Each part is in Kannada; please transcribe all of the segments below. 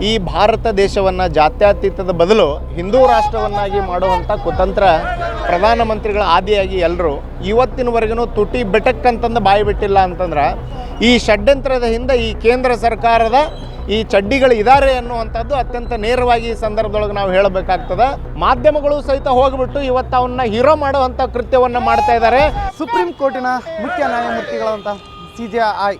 ಈ ಭಾರತ ದೇಶವನ್ನು ಜಾತ್ಯತೀತದ ಬದಲು ಹಿಂದೂ ರಾಷ್ಟ್ರವನ್ನಾಗಿ ಮಾಡುವಂಥ ಕುತಂತ್ರ ಪ್ರಧಾನಮಂತ್ರಿಗಳ ಆದಿಯಾಗಿ ಎಲ್ಲರೂ ಇವತ್ತಿನವರೆಗೂ ತುಟಿ ಬೆಟಕ್ಕಂತಂದು ಬಾಯಿ ಬಿಟ್ಟಿಲ್ಲ ಅಂತಂದ್ರೆ ಈ ಷಡ್ಯಂತ್ರದ ಹಿಂದೆ ಈ ಕೇಂದ್ರ ಸರ್ಕಾರದ ಈ ಚಡ್ಡಿಗಳು ಇದ್ದಾರೆ ಅನ್ನುವಂಥದ್ದು ಅತ್ಯಂತ ನೇರವಾಗಿ ಈ ಸಂದರ್ಭದೊಳಗೆ ನಾವು ಹೇಳಬೇಕಾಗ್ತದೆ. ಮಾಧ್ಯಮಗಳು ಸಹಿತ ಹೋಗಿಬಿಟ್ಟು ಇವತ್ತು ಅವನ್ನ ಹೀರೋ ಮಾಡುವಂಥ ಕೃತ್ಯವನ್ನು ಮಾಡ್ತಾ ಇದ್ದಾರೆ ಸುಪ್ರೀಂ ಕೋರ್ಟಿನ ಮುಖ್ಯ ನ್ಯಾಯಮೂರ್ತಿಗಳಂತ C J I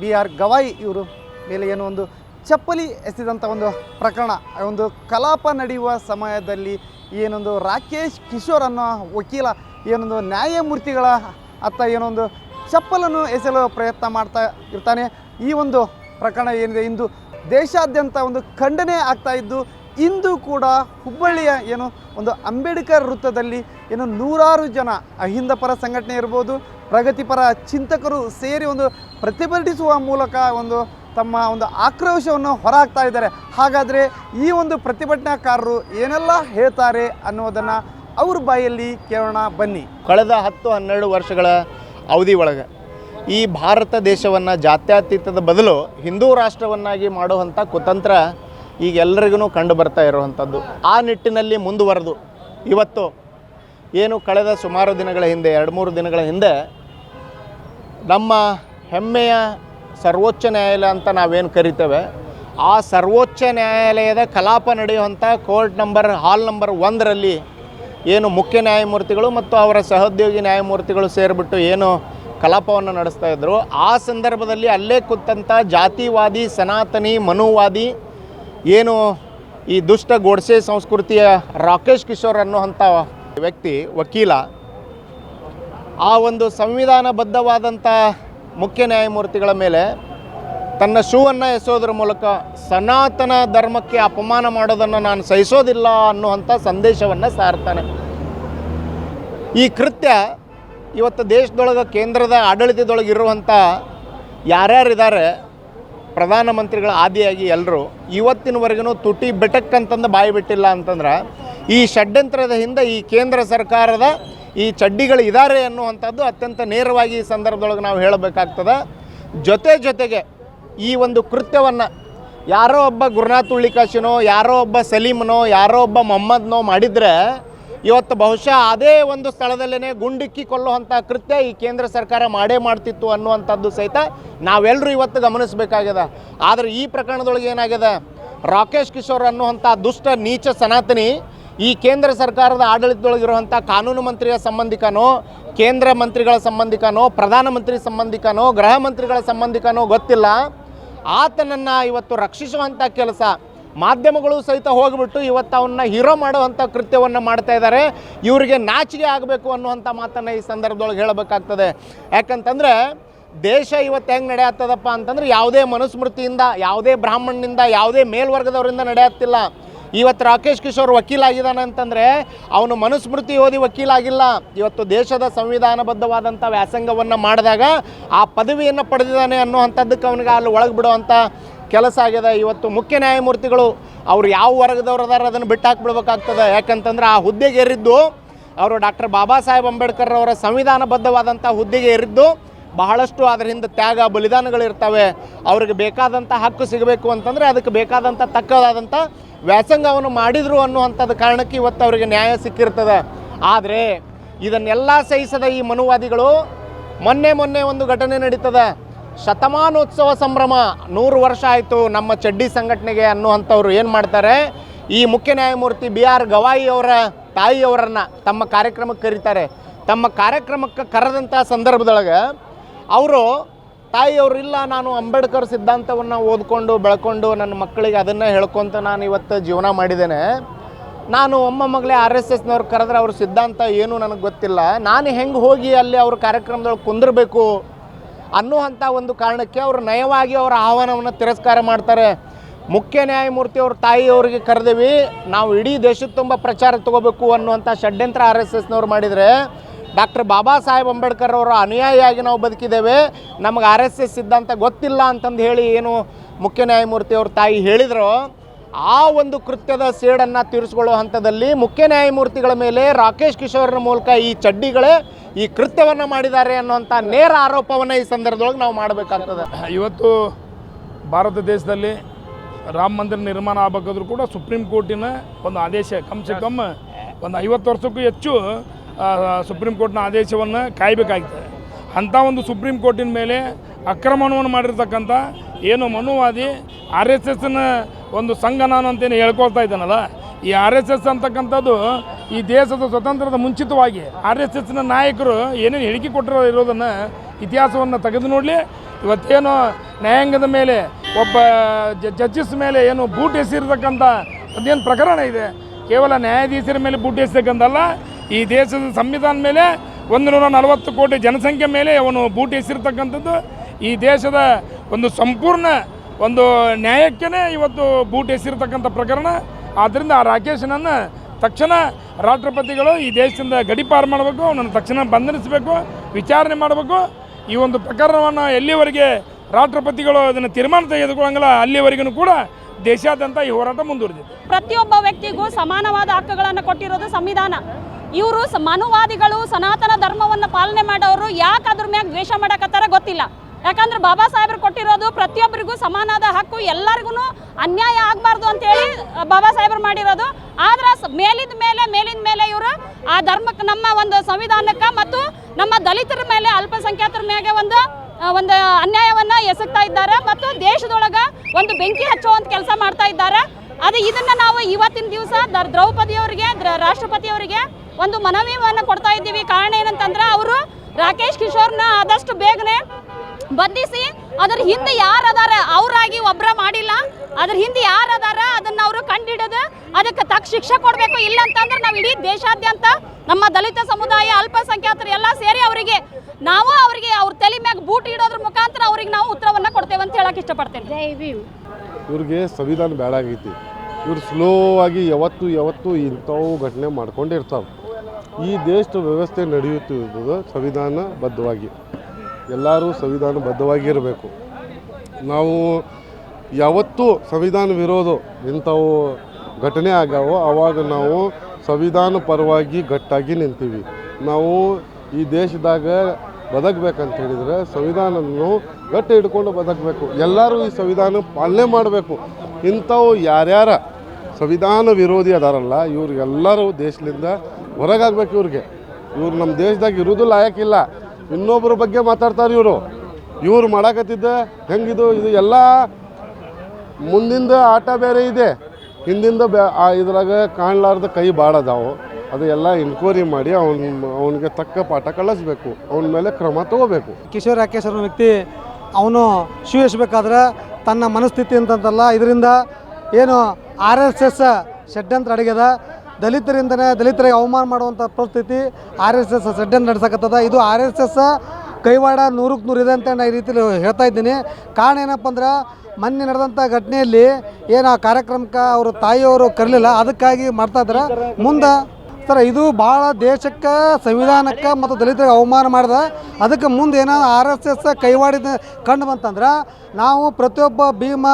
B R Gavai ಇವರು ಮೇಲೆ ಏನೋ ಒಂದು ಚಪ್ಪಲಿ ಎಸೆದಂಥ ಒಂದು ಪ್ರಕರಣ, ಒಂದು ಕಲಾಪ ನಡೆಯುವ ಸಮಯದಲ್ಲಿ ಏನೊಂದು ರಾಕೇಶ್ ಕಿಶೋರ್ ಅನ್ನೋ ವಕೀಲ, ಏನೊಂದು ನ್ಯಾಯಮೂರ್ತಿಗಳ ಅತ್ತ ಏನೊಂದು ಚಪ್ಪಲನ್ನು ಎಸೆಯಲು ಪ್ರಯತ್ನ ಮಾಡ್ತಾ ಇರ್ತಾನೆ. ಈ ಒಂದು ಪ್ರಕರಣ ಏನಿದೆ? ಇಂದು ದೇಶಾದ್ಯಂತ ಒಂದು ಖಂಡನೆ ಆಗ್ತಾ ಇದ್ದು, ಇಂದು ಕೂಡ ಹುಬ್ಬಳ್ಳಿಯ ಏನು ಒಂದು ಅಂಬೇಡ್ಕರ್ ವೃತ್ತದಲ್ಲಿ ಏನು ನೂರಾರು ಜನ ಅಹಿಂದ ಪರ ಸಂಘಟನೆ ಇರ್ಬೋದು, ಪ್ರಗತಿಪರ ಚಿಂತಕರು ಸೇರಿ ಒಂದು ಪ್ರತಿಭಟಿಸುವ ಮೂಲಕ ಒಂದು ತಮ್ಮ ಒಂದು ಆಕ್ರೋಶವನ್ನು ಹೊರಹಾಕ್ತಾ ಇದ್ದಾರೆ. ಹಾಗಾದರೆ ಈ ಒಂದು ಪ್ರತಿಭಟನಾಕಾರರು ಏನೆಲ್ಲ ಹೇಳ್ತಾರೆ ಅನ್ನೋದನ್ನು ಅವ್ರ ಬಾಯಲ್ಲಿ ಕೇಳೋಣ, ಬನ್ನಿ. ಕಳೆದ ಹತ್ತು ಹನ್ನೆರಡು ವರ್ಷಗಳ ಅವಧಿ ಒಳಗೆ ಈ ಭಾರತ ದೇಶವನ್ನು ಜಾತ್ಯತೀತದ ಬದಲು ಹಿಂದೂ ರಾಷ್ಟ್ರವನ್ನಾಗಿ ಮಾಡುವಂಥ ಕುತಂತ್ರ ಈಗ ಎಲ್ಲರಿಗೂ ಕಂಡು ಬರ್ತಾ ಇರುವಂಥದ್ದು. ಆ ನಿಟ್ಟಿನಲ್ಲಿ ಮುಂದುವರೆದು ಇವತ್ತು ಏನು ಕಳೆದ ಸುಮಾರು ದಿನಗಳ ಹಿಂದೆ, ಎರಡು ಮೂರು ದಿನಗಳ ಹಿಂದೆ ನಮ್ಮ ಹೆಮ್ಮೆಯ ಸರ್ವೋಚ್ಚ ನ್ಯಾಯಾಲಯ ಅಂತ ನಾವೇನು ಕರಿತೇವೆ, ಆ ಸರ್ವೋಚ್ಚ ನ್ಯಾಯಾಲಯದ ಕಲಾಪ ನಡೆಯುವಂಥ ಕೋರ್ಟ್ ನಂಬರ್, ಹಾಲ್ ನಂಬರ್ ಒಂದರಲ್ಲಿ ಏನು ಮುಖ್ಯ ನ್ಯಾಯಮೂರ್ತಿಗಳು ಮತ್ತು ಅವರ ಸಹೋದ್ಯೋಗಿ ನ್ಯಾಯಮೂರ್ತಿಗಳು ಸೇರಿಬಿಟ್ಟು ಏನು ಕಲಾಪವನ್ನು ನಡೆಸ್ತಾ ಇದ್ದರು ಆ ಸಂದರ್ಭದಲ್ಲಿ ಅಲ್ಲೇ ಕೂತಂಥ ಜಾತಿವಾದಿ, ಸನಾತನಿ, ಮನುವಾದಿ, ಏನು ಈ ದುಷ್ಟ ಗೋಡ್ಸೆ ಸಂಸ್ಕೃತಿಯ ರಾಕೇಶ್ ಕಿಶೋರ್ ಅನ್ನುವಂಥ ವ್ಯಕ್ತಿ, ವಕೀಲ, ಆ ಒಂದು ಸಂವಿಧಾನಬದ್ಧವಾದಂಥ ಮುಖ್ಯ ನ್ಯಾಯಮೂರ್ತಿಗಳ ಮೇಲೆ ತನ್ನ ಶೂವನ್ನು ಎಸೋದ್ರ ಮೂಲಕ ಸನಾತನ ಧರ್ಮಕ್ಕೆ ಅಪಮಾನ ಮಾಡೋದನ್ನು ನಾನು ಸಹಿಸೋದಿಲ್ಲ ಅನ್ನುವಂಥ ಸಂದೇಶವನ್ನು ಸಾರ್ತಾನೆ. ಈ ಕೃತ್ಯ ಇವತ್ತು ದೇಶದೊಳಗೆ ಕೇಂದ್ರದ ಆಡಳಿತದೊಳಗೆ ಇರುವಂಥ ಯಾರ್ಯಾರಿದ್ದಾರೆ, ಪ್ರಧಾನಮಂತ್ರಿಗಳ ಆದಿಯಾಗಿ ಎಲ್ಲರೂ, ಇವತ್ತಿನವರೆಗೂ ತುಟಿ ಬೆಟಕ್ಕಂತಂದು ಬಾಯಿ ಬಿಟ್ಟಿಲ್ಲ ಅಂತಂದ್ರೆ ಈ ಷಡ್ಯಂತ್ರದ ಹಿಂದೆ ಈ ಕೇಂದ್ರ ಸರ್ಕಾರದ ಈ ಚಡ್ಡಿಗಳು ಇದ್ದಾರೆ ಅನ್ನುವಂಥದ್ದು ಅತ್ಯಂತ ನೇರವಾಗಿ ಈ ಸಂದರ್ಭದೊಳಗೆ ನಾವು ಹೇಳಬೇಕಾಗ್ತದೆ. ಜೊತೆ ಜೊತೆಗೆ ಈ ಒಂದು ಕೃತ್ಯವನ್ನು ಯಾರೋ ಒಬ್ಬ ಗುರುನಾಥ್ ಉಳ್ಳಿಕಾಶಿನೋ ಯಾರೋ ಒಬ್ಬ ಸಲೀಮ್ನೋ, ಯಾರೋ ಒಬ್ಬ ಮೊಹಮ್ಮದ್ನೋ ಮಾಡಿದರೆ ಇವತ್ತು ಬಹುಶಃ ಅದೇ ಒಂದು ಸ್ಥಳದಲ್ಲೇ ಗುಂಡಿಕ್ಕಿ ಕೊಲ್ಲುವಂಥ ಕೃತ್ಯ ಈ ಕೇಂದ್ರ ಸರ್ಕಾರ ಮಾಡೇ ಮಾಡ್ತಿತ್ತು ಅನ್ನುವಂಥದ್ದು ಸಹಿತ ನಾವೆಲ್ಲರೂ ಇವತ್ತು ಗಮನಿಸಬೇಕಾಗಿದೆ ಆದರೆ ಈ ಪ್ರಕರಣದೊಳಗೆ ಏನಾಗಿದೆ ರಾಕೇಶ್ ಕಿಶೋರ್ ಅನ್ನುವಂಥ ದುಷ್ಟ, ನೀಚ, ಸನಾತನಿ ಈ ಕೇಂದ್ರ ಸರ್ಕಾರದ ಆಡಳಿತದೊಳಗಿರುವಂಥ ಕಾನೂನು ಮಂತ್ರಿಯ ಸಂಬಂಧಿಕನೋ, ಕೇಂದ್ರ ಮಂತ್ರಿಗಳ ಸಂಬಂಧಿಕನೋ ಪ್ರಧಾನಮಂತ್ರಿ ಸಂಬಂಧಿಕನೋ, ಗೃಹ ಮಂತ್ರಿಗಳ ಸಂಬಂಧಿಕನೋ ಗೊತ್ತಿಲ್ಲ. ಆತನನ್ನು ಇವತ್ತು ರಕ್ಷಿಸುವಂಥ ಕೆಲಸ ಮಾಧ್ಯಮಗಳು ಸಹಿತ ಹೋಗಿಬಿಟ್ಟು ಇವತ್ತು ಅವನ್ನ ಹೀರೋ ಮಾಡುವಂಥ ಕೃತ್ಯವನ್ನು ಮಾಡ್ತಾ ಇದ್ದಾರೆ. ಇವರಿಗೆ ನಾಚಿಕೆ ಆಗಬೇಕು ಅನ್ನುವಂಥ ಮಾತನ್ನು ಈ ಸಂದರ್ಭದೊಳಗೆ ಹೇಳಬೇಕಾಗ್ತದೆ. ಯಾಕಂತಂದರೆ ದೇಶ ಇವತ್ತು ಹೆಂಗೆ ನಡೆಯತ್ತದಪ್ಪ ಅಂತಂದ್ರೆ ಯಾವುದೇ ಮನುಸ್ಮೃತಿಯಿಂದ, ಯಾವುದೇ ಬ್ರಾಹ್ಮಣನಿಂದ, ಯಾವುದೇ ಮೇಲ್ವರ್ಗದವರಿಂದ ನಡೆಯತ್ತಿಲ್ಲ ಇವತ್ತು ರಾಕೇಶ್ ಕಿಶೋರ್ ವಕೀಲ ಆಗಿದ್ದಾನೆ ಅಂತಂದರೆ ಅವನು ಮನುಸ್ಮೃತಿ ಓದಿ ವಕೀಲಾಗಿಲ್ಲ ಇವತ್ತು ದೇಶದ ಸಂವಿಧಾನಬದ್ಧವಾದಂಥ ವ್ಯಾಸಂಗವನ್ನು ಮಾಡಿದಾಗ ಆ ಪದವಿಯನ್ನು ಪಡೆದಿದ್ದಾನೆ ಅನ್ನೋವಂಥದ್ದಕ್ಕೆ ಅವನಿಗೆ ಅಲ್ಲಿ ಒಳಗೆ ಬಿಡುವಂಥ ಕೆಲಸ ಆಗಿದೆ. ಇವತ್ತು ಮುಖ್ಯ ನ್ಯಾಯಮೂರ್ತಿಗಳು ಅವ್ರು ಯಾವ ವರ್ಗದವ್ರು ಅದಾರ ಅದನ್ನು ಬಿಟ್ಟು ಹಾಕ್ಬಿಡ್ಬೇಕಾಗ್ತದೆ ಯಾಕಂತಂದ್ರೆ ಆ ಹುದ್ದೆಗೆ ಏರಿದ್ದು ಅವರು ಡಾಕ್ಟರ್ ಬಾಬಾ ಸಾಹೇಬ್ ಅಂಬೇಡ್ಕರ್ ಅವರ ಸಂವಿಧಾನಬದ್ಧವಾದಂಥ ಹುದ್ದೆಗೆ ಏರಿದ್ದು ಬಹಳಷ್ಟು ಅದರಿಂದ ತ್ಯಾಗ ಬಲಿದಾನಗಳಿರ್ತವೆ. ಅವ್ರಿಗೆ ಬೇಕಾದಂಥ ಹಕ್ಕು ಸಿಗಬೇಕು ಅಂತಂದರೆ ಅದಕ್ಕೆ ಬೇಕಾದಂಥ ತಕ್ಕದಾದಂಥ ವ್ಯಾಸಂಗವನ್ನು ಮಾಡಿದರು ಅನ್ನುವಂಥದ್ದು ಕಾರಣಕ್ಕೆ ಇವತ್ತು ಅವರಿಗೆ ನ್ಯಾಯ ಸಿಕ್ಕಿರ್ತದೆ. ಆದರೆ ಇದನ್ನೆಲ್ಲ ಸಹಿಸದ ಈ ಮನುವಾದಿಗಳು ಮೊನ್ನೆ ಮೊನ್ನೆ ಒಂದು ಘಟನೆ ನಡೀತದೆ. ಶತಮಾನೋತ್ಸವ ಸಂಭ್ರಮ, ನೂರು ವರ್ಷ ಆಯಿತು ನಮ್ಮ ಚಡ್ಡಿ ಸಂಘಟನೆಗೆ ಅನ್ನುವಂಥವ್ರು ಏನು ಮಾಡ್ತಾರೆ? ಈ ಮುಖ್ಯ ನ್ಯಾಯಮೂರ್ತಿ ಬಿ ಆರ್ ಗವಾಯಿ ಅವರ ತಾಯಿಯವರನ್ನು ತಮ್ಮ ಕಾರ್ಯಕ್ರಮಕ್ಕೆ ಕರೀತಾರೆ. ತಮ್ಮ ಕಾರ್ಯಕ್ರಮಕ್ಕೆ ಕರೆದಂಥ ಸಂದರ್ಭದೊಳಗೆ ಅವರು ತಾಯಿಯವರು ಇಲ್ಲ, ನಾನು ಅಂಬೇಡ್ಕರ್ ಸಿದ್ಧಾಂತವನ್ನು ಓದ್ಕೊಂಡು, ಬೆಳ್ಕೊಂಡು ನನ್ನ ಮಕ್ಕಳಿಗೆ ಅದನ್ನು ಹೇಳ್ಕೊತ ನಾನು ಇವತ್ತು ಜೀವನ ಮಾಡಿದ್ದೇನೆ. ನಾನು ಒಮ್ಮ ಮಗಳೇ ಆರ್ ಎಸ್ ಎಸ್ನವ್ರು ಕರೆದ್ರೆ ಅವ್ರ ಸಿದ್ಧಾಂತ ಏನು ನನಗೆ ಗೊತ್ತಿಲ್ಲ. ನಾನು ಹೆಂಗೆ ಹೋಗಿ ಅಲ್ಲಿ ಅವ್ರ ಕಾರ್ಯಕ್ರಮದೊಳಗೆ ಕುಂದಿರಬೇಕು ಅನ್ನುವಂಥ ಒಂದು ಕಾರಣಕ್ಕೆ ಅವರು ನಯವಾಗಿ ಅವರ ಆಹ್ವಾನವನ್ನು ತಿರಸ್ಕಾರ ಮಾಡ್ತಾರೆ. ಮುಖ್ಯ ನ್ಯಾಯಮೂರ್ತಿ ಅವ್ರ ತಾಯಿಯವರಿಗೆ ಕರೆದೇವಿ, ನಾವು ಇಡೀ ದೇಶದ ತುಂಬ ಪ್ರಚಾರ ತಗೋಬೇಕು ಅನ್ನುವಂಥ ಷಡ್ಯಂತ್ರ ಆರ್ ಎಸ್ ಎಸ್ನವ್ರು ಮಾಡಿದರೆ ಡಾಕ್ಟರ್ ಬಾಬಾ ಸಾಹೇಬ್ ಅಂಬೇಡ್ಕರ್ ಅವರ ಅನುಯಾಯಿಯಾಗಿ ನಾವು ಬದುಕಿದ್ದೇವೆ. ನಮಗೆ ಆರ್ ಎಸ್ ಎಸ್ ಸಿದ್ಧಾಂತ ಗೊತ್ತಿಲ್ಲ ಅಂತಂದು ಹೇಳಿ ಏನು ಮುಖ್ಯ ನ್ಯಾಯಮೂರ್ತಿ ಅವ್ರ ತಾಯಿ ಹೇಳಿದ್ರು. ಆ ಒಂದು ಕೃತ್ಯದ ಸೇಡನ್ನು ತೀರಿಸಿಕೊಳ್ಳುವ ಹಂತದಲ್ಲಿ ಮುಖ್ಯ ನ್ಯಾಯಮೂರ್ತಿಗಳ ಮೇಲೆ ರಾಕೇಶ್ ಕಿಶೋರ್ನ ಮೂಲಕ ಈ ಚಡ್ಡಿಗಳೇ ಈ ಕೃತ್ಯವನ್ನು ಮಾಡಿದ್ದಾರೆ ಅನ್ನುವಂಥ ನೇರ ಆರೋಪವನ್ನು ಈ ಸಂದರ್ಭದೊಳಗೆ ನಾವು ಮಾಡಬೇಕಾಗ್ತದೆ. ಇವತ್ತು ಭಾರತ ದೇಶದಲ್ಲಿ ರಾಮ ಮಂದಿರ ನಿರ್ಮಾಣ ಆಗಬೇಕಾದ್ರೂ ಕೂಡ ಸುಪ್ರೀಂ ಕೋರ್ಟಿನ ಒಂದು ಆದೇಶ, ಕಮ್ ಸೆ ಕಮ್ ಒಂದು ಐವತ್ತು ವರ್ಷಕ್ಕೂ ಹೆಚ್ಚು ಸುಪ್ರೀಂ ಕೋರ್ಟ್ನ ಆದೇಶವನ್ನು ಕಾಯಬೇಕಾಗ್ತದೆ ಅಂಥ ಒಂದು ಸುಪ್ರೀಂ ಕೋರ್ಟಿನ ಮೇಲೆ ಅಕ್ರಮಣವನ್ನು ಮಾಡಿರ್ತಕ್ಕಂಥ ಏನು ಮನುವಾದಿ ಆರ್ ಎಸ್ ಎಸ್ನ ಒಂದು ಸಂಘ ನಾನು ಅಂತೇನು ಹೇಳ್ಕೊಳ್ತಾ ಇದ್ದಾನಲ್ಲ, ಈ ಆರ್ ಎಸ್ ಎಸ್ ಅಂತಕ್ಕಂಥದ್ದು ಈ ದೇಶದ ಸ್ವತಂತ್ರದ ಮುಂಚಿತವಾಗಿ ಆರ್ ಎಸ್ ಎಸ್ನ ನಾಯಕರು ಏನೇನು ಹೇಳಿಕೆ ಕೊಟ್ಟಿರೋ ಇರೋದನ್ನು ಇತಿಹಾಸವನ್ನು ತೆಗೆದು ನೋಡಲಿ. ಇವತ್ತೇನು ನ್ಯಾಯಾಂಗದ ಮೇಲೆ ಒಬ್ಬ ಜಡ್ಜಸ್ ಮೇಲೆ ಏನು ಬೂಟ್ ಎಸಿರ್ತಕ್ಕಂಥ ಅದೇನು ಪ್ರಕರಣ ಇದೆ. ಕೇವಲ ನ್ಯಾಯಾಧೀಶರ ಮೇಲೆ ಬೂಟ್ ಎಸೆತಕ್ಕಂಥಲ್ಲ ಈ ದೇಶದ ಸಂವಿಧಾನ ಮೇಲೆ ಒಂದು ನೂರ ನಲವತ್ತು ಕೋಟಿ ಜನಸಂಖ್ಯೆ ಮೇಲೆ ಅವನು ಬೂಟ್ ಎಸಿರ್ತಕ್ಕಂಥದ್ದು ಈ ದೇಶದ ಒಂದು ಸಂಪೂರ್ಣ ಒಂದು ನ್ಯಾಯಕ್ಕೇ ಇವತ್ತು ಬೂಟ್ ಎಸಿರ್ತಕ್ಕಂಥ ಪ್ರಕರಣ. ಆದ್ದರಿಂದ ಆ ರಾಕೇಶನನ್ನು ತಕ್ಷಣ ರಾಷ್ಟ್ರಪತಿಗಳು ಈ ದೇಶದಿಂದ ಗಡಿಪಾರು ಮಾಡಬೇಕು, ಅವನನ್ನು ತಕ್ಷಣ ಬಂಧನಿಸಬೇಕು, ವಿಚಾರಣೆ ಮಾಡಬೇಕು. ಈ ಒಂದು ಪ್ರಕರಣವನ್ನು ಎಲ್ಲಿವರೆಗೆ ರಾಷ್ಟ್ರಪತಿಗಳು ಅದನ್ನು ತೀರ್ಮಾನ ತೆಗೆದುಕೊಳ್ಳಂಗಿಲ್ಲ, ಅಲ್ಲಿವರೆಗೂ ಕೂಡ ದೇಶಾದ್ಯಂತ ಈ ಹೋರಾಟ ಮುಂದುವರೆದಿದೆ. ಪ್ರತಿಯೊಬ್ಬ ವ್ಯಕ್ತಿಗೂ ಸಮಾನವಾದ ಹಕ್ಕುಗಳನ್ನು ಕೊಟ್ಟಿರೋದು ಸಂವಿಧಾನ. ಇವರು ಮನುವಾದಿಗಳು ಸನಾತನ ಧರ್ಮವನ್ನು ಪಾಲನೆ ಮಾಡೋರು ಯಾಕೆ ಅದ್ರ ಮ್ಯಾಗ ದ್ವೇಷ ಮಾಡಕತ್ತಾರ ಗೊತ್ತಿಲ್ಲ. ಯಾಕಂದ್ರೆ ಬಾಬಾ ಸಾಹೇಬ್ರು ಕೊಟ್ಟಿರೋದು ಪ್ರತಿಯೊಬ್ಬರಿಗೂ ಸಮಾನದ ಹಕ್ಕು ಎಲ್ಲರಿಗೂ ಅನ್ಯಾಯ ಆಗಬಾರ್ದು ಅಂತೇಳಿ ಬಾಬಾ ಸಾಹೇಬ್ರು ಮಾಡಿರೋದು. ಆದ್ರೆ ಮೇಲಿದ ಮೇಲೆ ಮೇಲಿನ ಮೇಲೆ ಇವರು ಆ ಧರ್ಮಕ್ಕೆ ನಮ್ಮ ಒಂದು ಸಂವಿಧಾನಕ್ಕೆ ಮತ್ತು ನಮ್ಮ ದಲಿತರ ಮೇಲೆ ಅಲ್ಪಸಂಖ್ಯಾತರ ಮ್ಯಾಗೆ ಒಂದು ಒಂದು ಅನ್ಯಾಯವನ್ನ ಎಸಗ್ತಾ ಇದ್ದಾರೆ ಮತ್ತು ದೇಶದೊಳಗೆ ಒಂದು ಬೆಂಕಿ ಹಚ್ಚುವಂಥ ಕೆಲಸ ಮಾಡ್ತಾ ಇದ್ದಾರೆ. ಅದು ಇದನ್ನು ನಾವು ಇವತ್ತಿನ ದಿವಸ ದ್ರೌಪದಿಯವರಿಗೆ, ದ್ರ- ರಾಷ್ಟ್ರಪತಿಯವರಿಗೆ ಒಂದು ಮನವಿಯನ್ನು ಕೊಡ್ತಾ ಇದ್ದೀವಿ. ಕಾರಣ ಏನಂತಂದ್ರೆ ಅವರು ರಾಕೇಶ್ ಕಿಶೋರ್ನ ಆದಷ್ಟು ಬೇಗನೆ ಬಂಧಿಸಿ ಅದ್ರ ಹಿಂದೆ ಯಾರು ಅದಾರ ಅವರಾಗಿ ಒಬ್ಬರ ಮಾಡಿಲ್ಲ ಅದ್ರ ಹಿಂದೆ ಯಾರು ಅದಾರ ಅದನ್ನ ಅವರು ಕಂಡಿಡಿದು ಅದಕ್ಕೆ ತಕ್ಕ ಶಿಕ್ಷೆ ಕೊಡಬೇಕು ಇಲ್ಲ ಅಂತಂದ್ರೆ ನಾವು ಇಡೀ ದೇಶಾದ್ಯಂತ ನಮ್ಮ ದಲಿತ ಸಮುದಾಯ ಅಲ್ಪಸಂಖ್ಯಾತರು ಎಲ್ಲ ಸೇರಿ ಅವರಿಗೆ ನಾವು ಅವರಿಗೆ ಅವ್ರ ತಲೆ ಮ್ಯಾಗ ಬೂಟ್ ಇಡೋದ್ರ ಮುಖಾಂತರ ಅವ್ರಿಗೆ ನಾವು ಉತ್ತರವನ್ನು ಕೊಡ್ತೇವೆ ಅಂತ ಹೇಳಕ್ ಇಷ್ಟಪಡ್ತೇನೆ. ಇವ್ರಿಗೆ ಸಂವಿಧಾನ ಬೇಡ ಆಗೈತಿ ಇವ್ರು ಸ್ಲೋ ಆಗಿ ಯಾವತ್ತು ಯಾವತ್ತು ಇಂಥವು ಘಟನೆ ಮಾಡ್ಕೊಂಡೇ ಇರ್ತಾವೆ ಈ ದೇಶದ ವ್ಯವಸ್ಥೆ ನಡೆಯುತ್ತಿರುವುದು ಸಂವಿಧಾನ ಬದ್ಧವಾಗಿ ಎಲ್ಲರೂ ಸಂವಿಧಾನ ಬದ್ಧವಾಗಿರಬೇಕು ನಾವು ಯಾವತ್ತೂ ಸಂವಿಧಾನ ವಿರೋಧ ಇಂಥವು ಘಟನೆ ಆಗ್ಯಾವೋ ಆವಾಗ ನಾವು ಸಂವಿಧಾನ ಪರವಾಗಿ ಗಟ್ಟಾಗಿ ನಿಂತೀವಿ. ನಾವು ಈ ದೇಶದಾಗ ಬದುಕಬೇಕಂತ ಹೇಳಿದರೆ ಸಂವಿಧಾನವನ್ನು ಗಟ್ಟಿ ಹಿಡ್ಕೊಂಡು ಬದುಕಬೇಕು. ಎಲ್ಲರೂ ಈ ಸಂವಿಧಾನ ಪಾಲನೆ ಮಾಡಬೇಕು. ಇಂಥವು ಯಾರ್ಯಾರ ಸಂವಿಧಾನ ವಿರೋಧಿ ಅದಾರಲ್ಲ ಇವ್ರಿಗೆಲ್ಲರೂ ದೇಶದಿಂದ ಹೊರಗಾಗ್ಬೇಕು ಇವ್ರಿಗೆ. ಇವ್ರು ನಮ್ಮ ದೇಶದಾಗ ಇರೋದು ಲಾಯಕ್ಕಿಲ್ಲ. ಇನ್ನೊಬ್ಬರ ಬಗ್ಗೆ ಮಾತಾಡ್ತಾರೆ ಇವರು. ಇವ್ರು ಮಾಡಾಕತ್ತಿದ್ದೆ ಹೆಂಗಿದು, ಇದು ಎಲ್ಲ ಮುಂದಿಂದ ಆಟ ಬೇರೆ ಇದೆ. ಹಿಂದಿಂದ ಬೇ ಇದ್ರಾಗ ಕಾಣಲಾರ್ದ ಕೈ ಭಾಳ ಅದಾವು. ಅದು ಎಲ್ಲ ಎನ್ಕ್ವೈರಿ ಮಾಡಿ ಅವ್ನ, ಅವನಿಗೆ ತಕ್ಕ ಪಾಠ ಕಳಿಸ್ಬೇಕು. ಅವನ ಮೇಲೆ ಕ್ರಮ ತಗೋಬೇಕು. ಕಿಶೋರ್ ರಾಕೇಶ್ ಅನ್ನೋ ವ್ಯಕ್ತಿ, ಅವನು ಶೂ ಎಸ್ಬೇಕಾದ್ರೆ ತನ್ನ ಮನಸ್ಥಿತಿ ಅಂತಂತಲ್ಲ, ಇದರಿಂದ ಏನು ಆರ್ ಎಸ್ ಎಸ್ ಷಡ್ಯಂತ್ರ ಅಡಗ್ಯದ. ದಲಿತರಿಂದನೇ ದಲಿತರಿಗೆ ಅವಮಾನ ಮಾಡುವಂಥ ಪರಿಸ್ಥಿತಿ ಆರ್ ಎಸ್ ಎಸ್ ಷಡ್ಯಂತ್ರ ನಡೆಸಕತ್ತದ. ಇದು ಆರ್ ಎಸ್ ಎಸ್ ಕೈವಾಡ ನೂರಕ್ಕೆ ನೂರು ಇದೆ ಅಂತ ನಾನು ಈ ರೀತಿಯಲ್ಲಿ ಹೇಳ್ತಾ ಇದ್ದೀನಿ. ಕಾರಣ ಏನಪ್ಪ ಅಂದ್ರೆ ಮೊನ್ನೆ ನಡೆದಂಥ ಘಟನೆಯಲ್ಲಿ ಏನು ಆ ಕಾರ್ಯಕ್ರಮಕ್ಕೆ ಅವರು ತಾಯಿಯವರು ಕರಲಿಲ್ಲ. ಅದಕ್ಕಾಗಿ ಮಾಡ್ತಾ ಇದ್ರೆ ಮುಂದೆ ಸರ್ ಇದು ಭಾಳ ದೇಶಕ್ಕೆ, ಸಂವಿಧಾನಕ್ಕೆ ಮತ್ತು ದಲಿತರಿಗೆ ಅವಮಾನ ಮಾಡಿದ. ಅದಕ್ಕೆ ಮುಂದೆ ಏನಾದ್ರು ಆರ್ ಎಸ್ ಎಸ್ ಕೈವಾಡಿದ ಕಂಡು ಬಂತಂದ್ರೆ, ನಾವು ಪ್ರತಿಯೊಬ್ಬ ಭೀಮ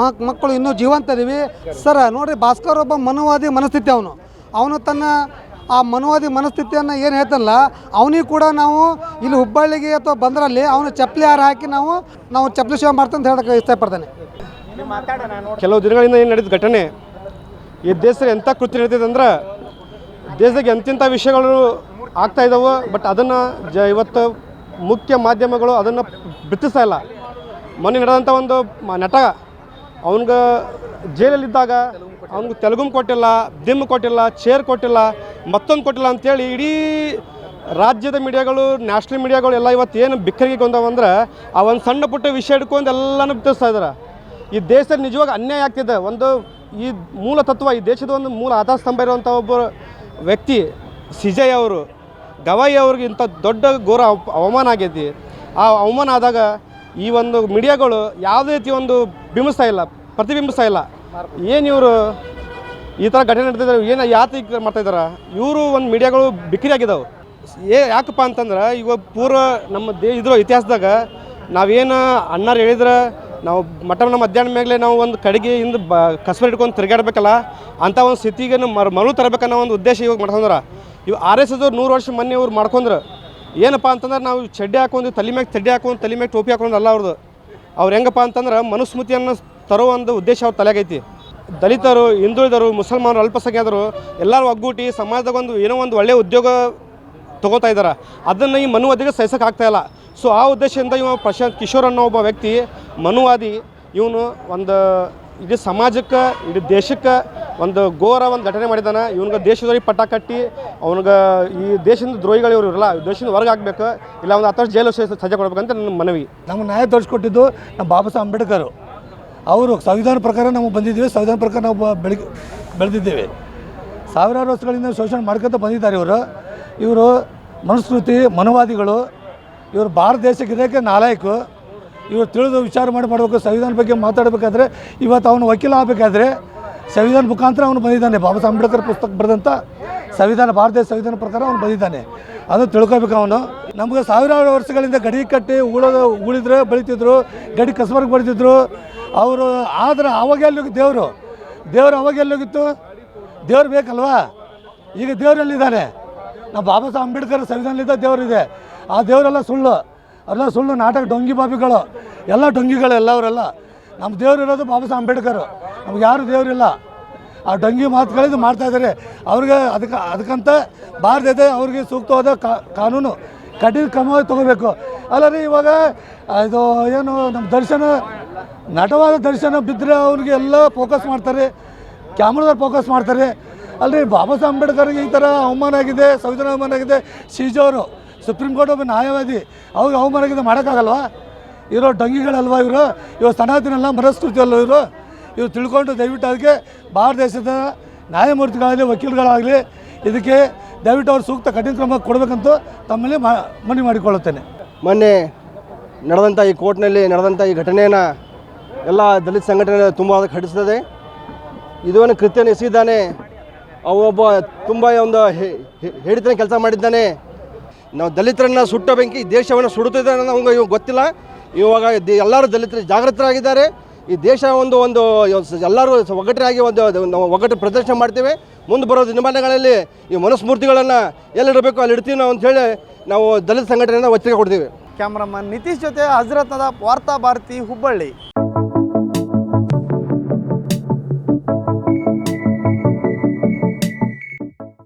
ಮಕ್, ಮಕ್ಕಳು ಇನ್ನೂ ಜೀವಂತ ಇದೀವಿ. ಸರ್, ನೋಡಿರಿ, ಭಾಸ್ಕರ್ ಒಬ್ಬ ಮನುವಾದಿ ಮನಸ್ಥಿತಿ ಅವನು. ಅವನು ತನ್ನ ಆ ಮನುವಾದಿ ಮನಸ್ಥಿತಿಯನ್ನು ಏನು ಹೇಳ್ತಲ್ಲ ಅವನಿಗೆ ಕೂಡ ನಾವು ಇಲ್ಲಿ ಹುಬ್ಬಳ್ಳಿಗೆ ಅಥವಾ ಬಂದರಲ್ಲಿ ಅವನು ಚಪ್ಪಲಿ ಹಾರ ಹಾಕಿ ನಾವು ನಾವು ಚಪ್ಪಲಿ ಸೇವೆ ಮಾಡ್ತಾ ಅಂತ ಹೇಳಕ್ಕೆ ಇಷ್ಟಪಡ್ತೇನೆ. ಕೆಲವು ದಿನಗಳಿಂದ ಏನು ನಡೆದ ಘಟನೆ, ಈ ದೇಶ ಎಂಥ ಕೃತ್ಯ ನಡೀತದೆ ಅಂದ್ರೆ ದೇಶದಾಗ ಎಂತೆಂಥ ವಿಷಯಗಳು ಆಗ್ತಾ ಇದ್ದಾವೆ ಬಟ್ ಅದನ್ನು ಜ ಇವತ್ತು ಮುಖ್ಯ ಮಾಧ್ಯಮಗಳು ಅದನ್ನು ಬಿತ್ತಿಸ್ತಾ ಇಲ್ಲ. ಮೊನ್ನೆ ನಡೆದಂಥ ಒಂದು ನಟ, ಅವನಿಗೆ ಜೈಲಲ್ಲಿದ್ದಾಗ ಅವನಿಗೆ ತೆಲುಗುಮ್ ಕೊಟ್ಟಿಲ್ಲ ದಿಮ್ ಕೊಟ್ಟಿಲ್ಲ ಚೇರ್ ಕೊಟ್ಟಿಲ್ಲ, ಮತ್ತೊಂದು ಕೊಟ್ಟಿಲ್ಲ ಅಂತೇಳಿ ಇಡೀ ರಾಜ್ಯದ ಮೀಡಿಯಾಗಳು ನ್ಯಾಷನಲ್ ಮೀಡಿಯಾಗಳು ಎಲ್ಲ ಇವತ್ತು ಏನು ಬಿಕ್ಕರಿಗೆ ಗೊಂದವಂದ್ರೆ ಆ ಒಂದು ಸಣ್ಣ ಪುಟ್ಟ ವಿಷಯ ಹಿಡ್ಕೊಂಡು ಎಲ್ಲನೂ ಬಿತ್ತಿಸ್ತಾ ಇದ್ದಾರೆ ಈ ದೇಶದಲ್ಲಿ ನಿಜವಾಗಿ ಅನ್ಯಾಯ ಆಗ್ತಿದೆ. ಒಂದು ಈ ಮೂಲ ತತ್ವ, ಈ ದೇಶದ ಒಂದು ಮೂಲ ಆಧಾರ ಸ್ತಂಭ ಇರುವಂಥ ಒಬ್ಬ ವ್ಯಕ್ತಿ ಸಿಜಯ್ ಅವರು ಗವಾಯಿ ಅವ್ರಿಗೆ ಇಂಥ ದೊಡ್ಡ ಘೋರ ಅವ- ಅವಮಾನ ಆಗೈತಿ. ಆ ಅವಮಾನ ಆದಾಗ ಈ ಒಂದು ಮೀಡಿಯಾಗಳು ಯಾವುದೇ ರೀತಿ ಒಂದು ಬಿಂಬಿಸ್ತಾ ಇಲ್ಲ, ಪ್ರತಿಬಿಂಬಿಸ್ತಾ ಇಲ್ಲ. ಏನು ಇವರು ಈ ಥರ ಘಟನೆ ನಡೆದಿದ್ದಾರೆ ಏನು ಯಾತ ಈಗ ಮಾಡ್ತಾ ಇದ್ದಾರೆ? ಇವರು ಒಂದು ಮೀಡಿಯಾಗಳು ಬಿಕ್ರಿ ಆಗಿದ್ದಾವೆ ಏ, ಯಾಕಪ್ಪ ಅಂತಂದ್ರೆ ಇವಾಗ ಪೂರ್ವ ನಮ್ಮ ದೇ ಇದ್ರ ಇತಿಹಾಸದಾಗ ನಾವೇನು ಅಣ್ಣರು ಹೇಳಿದ್ರೆ ನಾವು ಮಟಮನ ಮಧ್ಯಾಹ್ನ ಮೇಲೆ ನಾವು ಒಂದು ಕಡೆಗೆ ಹಿಂದೆ ಬ ಕಸಬ ಹಿಡ್ಕೊಂಡು ತಿರುಗಾಡ್ಬೇಕಲ್ಲ ಅಂಥ ಒಂದು ಸ್ಥಿತಿಗೆ ಮರು ಮರು ತರಬೇಕನ್ನೋ ಒಂದು ಉದ್ದೇಶ ಇವಾಗ ಮಾಡ್ಕೊಂಡ್ರೆ ಇವು ಆರ್ ಎಸ್ ಎಸ್ಅವ್ರು ನೂರು ವರ್ಷ ಮೊನ್ನೆ ಇವ್ರು ಮಾಡ್ಕೊಂಡ್ರೆ. ಏನಪ್ಪ ಅಂತಂದ್ರೆ ನಾವು ಚಡ್ಡಿ ಹಾಕೊಂಡು ತಲೆ ಮ್ಯಾಗ ಚಡ್ಡಿ ಹಾಕೊಂಡು ತಲೆ ಮ್ಯಾಗೆ ಟೋಪಿ ಹಾಕೊಂಡು ಅಲ್ಲ ಅವ್ರದ್ದು ಅವ್ರು ಹೆಂಗಪ್ಪ ಅಂತಂದ್ರೆ ಮನುಸ್ಮೃತಿಯನ್ನು ತರೋ ಒಂದು ಉದ್ದೇಶ ಅವ್ರ ತಲೆಗೈತಿ ದಲಿತರು ಹಿಂದುಳಿದರು ಮುಸಲ್ಮಾನರು, ಅಲ್ಪಸಂಖ್ಯಾತರು ಎಲ್ಲರೂ ಒಗ್ಗೂಟಿ ಸಮಾಜದಾಗ ಒಂದು ಏನೋ ಒಂದು ಒಳ್ಳೆಯ ಉದ್ಯೋಗ ತಗೋತಾ ಇದ್ದಾರೆ ಅದನ್ನು ಈ ಮನುವಾದಿಗೆ ಸಹಿಸೋಕೆ ಆಗ್ತಾ ಇಲ್ಲ. ಸೊ ಆ ಉದ್ದೇಶದಿಂದ ಇವ ಪ್ರಶಾಂತ್ ಕಿಶೋರ್ ಅನ್ನೋ ಒಬ್ಬ ವ್ಯಕ್ತಿ ಮನುವಾದಿ ಇವನು ಒಂದು ಇಡೀ ಸಮಾಜಕ್ಕೆ, ಇಡೀ ದೇಶಕ್ಕೆ ಒಂದು ಘೋರ ಒಂದು ಘಟನೆ ಮಾಡಿದ್ದಾನೆ ಇವನಿಗೆ ದೇಶದವ್ರಿಗೆ ಪಟ್ಟ ಕಟ್ಟಿ, ಅವನಿಗೆ ಈ ದೇಶದ ದ್ರೋಹಿಗಳು ಇವರು ಇರಲ್ಲ, ದೇಶದಿಂದ ಹೊರಗೆ ಆಗಬೇಕು, ಇಲ್ಲ ಒಂದು ಹತ್ತು ವರ್ಷ ಜೈಲು ಸಜೆ ಕೊಡ್ಬೇಕಂತ ನನ್ನ ಮನವಿ. ನಮ್ಮ ನ್ಯಾಯ ತೋರಿಸ್ಕೊಟ್ಟಿದ್ದು ನಮ್ಮ ಬಾಬಾ ಸಾಹೇಬ್ ಅಂಬೇಡ್ಕರ್. ಅವರು ಸಂವಿಧಾನ ಪ್ರಕಾರ ನಾವು ಬಂದಿದ್ದೀವಿ, ಸಂವಿಧಾನ ಪ್ರಕಾರ ನಾವು ಬೆಳಗ್ಗೆ ಬೆಳಗ್ ಬೆಳೆದಿದ್ದೇವೆ. ಸಾವಿರಾರು ವರ್ಷಗಳಿಂದ ಶೋಷಣೆ ಮಾಡ್ಕೊತ ಬಂದಿದ್ದಾರೆ ಇವರು. ಇವರು ಮನುಸ್ಮೃತಿ, ಮನುವಾದಿಗಳು, ಇವರು ಭಾರತ ದೇಶಕ್ಕೆ ಇದಕ್ಕೆ ನಾಲಾಯಕು. ಇವರು ತಿಳಿದು ವಿಚಾರ ಮಾಡಿ ಮಾಡಬೇಕು ಸಂವಿಧಾನ ಬಗ್ಗೆ ಮಾತಾಡಬೇಕಾದ್ರೆ ಇವತ್ತು ಅವನು ವಕೀಲ ಆಗಬೇಕಾದ್ರೆ ಸಂವಿಧಾನ ಮುಖಾಂತರ ಅವನು ಬಂದಿದ್ದಾನೆ. ಬಾಬಾ ಸಾಹೇಬ್ ಅಂಬೇಡ್ಕರ್ ಪುಸ್ತಕ ಬರೆದಂಥ ಸಂವಿಧಾನ ಭಾರತೀಯ ಸಂವಿಧಾನ ಪ್ರಕಾರ ಅವನು ಬಂದಿದ್ದಾನೆ. ಅದು ತಿಳ್ಕೊಬೇಕು ಅವನು. ನಮಗೆ ಸಾವಿರಾರು ವರ್ಷಗಳಿಂದ ಗಡಿ ಕಟ್ಟಿ ಉಳೋದು, ಉಳಿದ್ರೆ ಬೆಳೀತಿದ್ರು, ಗಡಿ ಕಸಬರ್ಗೆ ಬಳಿತಿದ್ರು. ಅವರು ಆದ್ರೆ ಅವಾಗ ಎಲ್ಲಿಗೆ ದೇವರು? ದೇವರು ಅವಾಗ ಎಲ್ಲಿಗಿತ್ತು ದೇವ್ರು ಬೇಕಲ್ವಾ? ಈಗ ದೇವರಲ್ಲಿದ್ದಾನೆ ನಾವು ಬಾಬಾ ಸಾಹೇಬ್ ಅಂಬೇಡ್ಕರ್ ಸಂವಿಧಾನಲಿದ್ದ ದೇವರಿದೆ. ಆ ದೇವರೆಲ್ಲ ಸುಳ್ಳು. ಅವರೆಲ್ಲ ಸುಳ್ಳು, ನಾಟಕ ಡೊಂಗಿ ಬಾಬಿಗಳು. ಎಲ್ಲ ಡೊಂಗಿಗಳು ಎಲ್ಲವರೆಲ್ಲ. ನಮ್ಮ ದೇವರು ಇರೋದು ಬಾಬಾ ಸಾಹೇಬ್ ಅಂಬೇಡ್ಕರ್. ನಮ್ಗೆ ಯಾರು ದೇವರಿಲ್ಲ. ಆ ಡೊಂಗಿ ಮಾತುಗಳಿದ್ದು ಮಾಡ್ತಾ ಇದ್ದಾರೆ ಅವ್ರಿಗೆ ಅದಕ್ಕೆ, ಅದಕ್ಕಂತ ಭಾರತ ಅವ್ರಿಗೆ ಸೂಕ್ತವಾದ ಕಾನೂನು. ಕಠಿಣ ಕ್ರಮವಾಗಿ ತಗೋಬೇಕು. ಅಲ್ಲ ರೀ, ಇವಾಗ ಇದು ಏನು ನಮ್ಮ ದರ್ಶನ, ನಟವಾದ ದರ್ಶನ ಬಿದ್ದರೆ ಅವ್ರಿಗೆ ಎಲ್ಲ ಫೋಕಸ್ ಮಾಡ್ತಾರೆ. ಕ್ಯಾಮ್ರಾದಲ್ಲಿ ಫೋಕಸ್ ಮಾಡ್ತಾರೆ. ಅಲ್ರಿ, ಬಾಬಾ ಸಾಹೇಬ್ ಅಂಬೇಡ್ಕರ್ಗೆ ಈ ಥರ ಅವಮಾನ ಆಗಿದೆ ಸಂವಿಧಾನ ಅವಮಾನ ಆಗಿದೆ. ಸಿಜೋರು ಸುಪ್ರೀಂ ಕೋರ್ಟ್ ಒಬ್ಬ ನ್ಯಾಯವಾದಿ, ಅವ್ರಿಗೆ ಅವಮಾನ ಆಗಿದೆ ಮಾಡೋಕ್ಕಾಗಲ್ವಾ? ಇರೋ ಡಂಗಿಗಳಲ್ವಾ ಇವರು? ಇವರು ಸನಾತನಲ್ಲ ಮನಸ್ಕೃತಿ ಅಲ್ವ ಇವರು? ಇವ್ರು ತಿಳ್ಕೊಂಡು ದಯವಿಟ್ಟು ಅದಕ್ಕೆ ಭಾರತ ದೇಶದ ನ್ಯಾಯಮೂರ್ತಿಗಳಾಗಲಿ, ವಕೀಲಗಳಾಗಲಿ, ಇದಕ್ಕೆ ದಯವಿಟ್ಟು ಅವ್ರು ಸೂಕ್ತ ಕಠಿಣ ಕ್ರಮ ಕೊಡಬೇಕಂತ ತಮ್ಮಲ್ಲಿ ಮನವಿ ಮಾಡಿಕೊಳ್ಳುತ್ತೇನೆ. ಮೊನ್ನೆ ನಡೆದಂಥ ಈ ಕೋರ್ಟ್ನಲ್ಲಿ ನಡೆದಂಥ ಈ ಘಟನೆಯನ್ನು ಎಲ್ಲ ದಲಿತ ಸಂಘಟನೆ ತುಂಬ ಖಂಡಿಸ್ತದೆ ಇದನ್ನು ಕೃತ್ಯ ಎಸಗಿದ್ದಾನೆ ಅವೊಬ್ಬ ತುಂಬ ಒಂದು ಹೇಳಿದ್ರೆ ಕೆಲಸ ಮಾಡಿದ್ದಾನೆ. ನಾವು ದಲಿತರನ್ನ ಸುಟ್ಟ ಬೆಂಕಿ ದೇಶವನ್ನು ಸುಡುತ್ತಿದ್ದಾನೆ ಅವ್ನಿಗೆ ಇವಾಗ ಗೊತ್ತಿಲ್ಲ. ಇವಾಗ ಎಲ್ಲರೂ ದಲಿತರು ಜಾಗೃತರಾಗಿದ್ದಾರೆ. ಈ ದೇಶ ಒಂದು ಒಂದು ಎಲ್ಲರೂ ಒಗ್ಗಟ್ಟರಾಗಿ ಒಂದು ನಾವು ಒಗ್ಗಟ್ಟು ಪ್ರದರ್ಶನ ಮಾಡ್ತೇವೆ. ಮುಂದೆ ಬರೋ ದಿನಮಾನಗಳಲ್ಲಿ ಈ ಮನಸ್ಮೂರ್ತಿಗಳನ್ನು ಎಲ್ಲಿಡಬೇಕು ಅಲ್ಲಿ ಇಡ್ತೀವಿ ನಾವು ಅಂಥೇಳಿ ನಾವು ದಲಿತ ಸಂಘಟನೆಯಿಂದ ಒತ್ತಿಗೆ ಕೊಡ್ತೀವಿ. ಕ್ಯಾಮ್ರಾಮನ್ ನಿತೀಶ್ ಜೊತೆ ಹಜರತ್ನದ ವಾರ್ತಾ ಭಾರತಿ ಹುಬ್ಬಳ್ಳಿ.